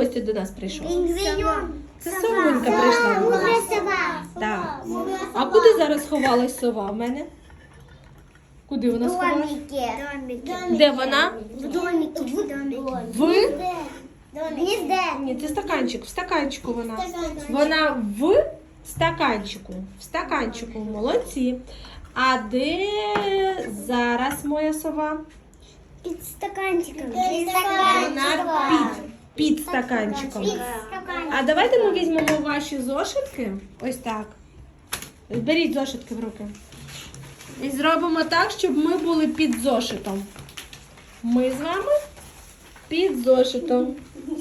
гості до нас прийшов? Це совунька прийшла до нас. сова. Так. А куди зараз ховалась сова в мене? Куди вона сховалась? Де вона? В домике. В домике. В? Ні, це стаканчик. В стаканчику вона. Вона в стаканчику. В стаканчику. Молодці. А де зараз моя сова? Під стаканчиком. Вона під, під стаканчиком. А давайте ми візьмемо ваші зошитки. Ось так. Беріть зошитки в руки. І зробимо так, щоб ми були під зошитом. Ми з вами під зошитом.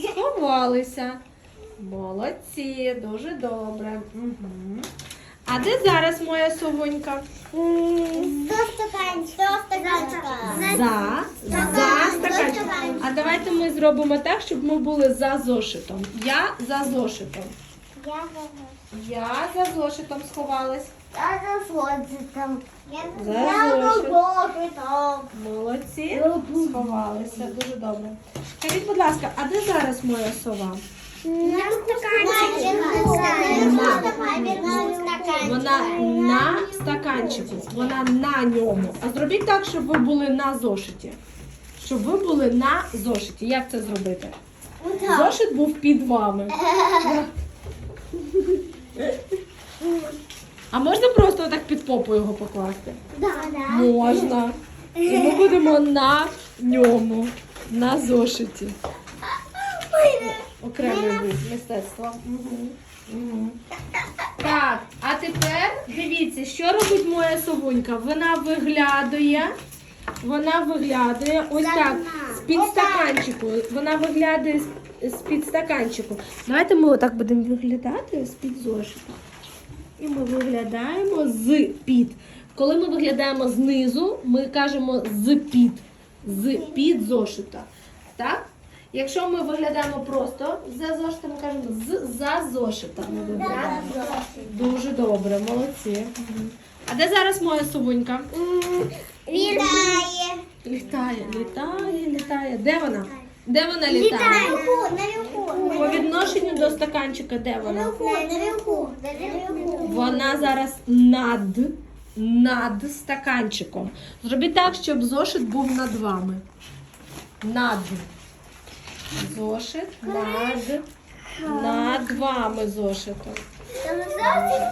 Сховалися. Молодці, дуже добре. Угу. А де зараз моя совонька? До стаканчика. За, ми зробимо так, щоб ми були за зошитом. Я за зошитом. Я Я за зошитом сховалась. Я за зошитом. За Я за зошит. зошитом. Молодці. Сховалися. Дуже добре. Скажіть, будь ласка, а де зараз моя сова? На стаканчику. Вона на стаканчику, вона на ньому. А зробіть так, щоб ви були на зошиті. Щоб ви були на зошиті. Як це зробити? Зошит був під вами. А можна просто отак під попу його покласти? Да, да. Можна. І ми будемо на ньому, на зошиті. Окремий вид мистецтва. Мгм. Мгм. Так, а тепер дивіться, що робить моя совунька. Вона виглядає. Вона виглядає ось так, з-під стаканчику. Вона виглядає з- з-під стаканчику. Давайте ми отак будемо виглядати з-під зошита. І ми виглядаємо з-під. Коли ми виглядаємо знизу, ми кажемо з-під. З-під зошита. Так? Якщо ми виглядаємо просто за зошита, ми кажемо з-за зошита. Дуже добре, молодці. А де зараз моя совунька? Літає. Літає, літає, літає. Де вона? Де вона літає? Наверху, наверху. По відношенню до стаканчика, де вона? Наверху, наверху, наверху. Вона зараз над, над стаканчиком. Зробіть так, щоб зошит був над вами. Над. Зошит над, над вами зошитом. Там завжди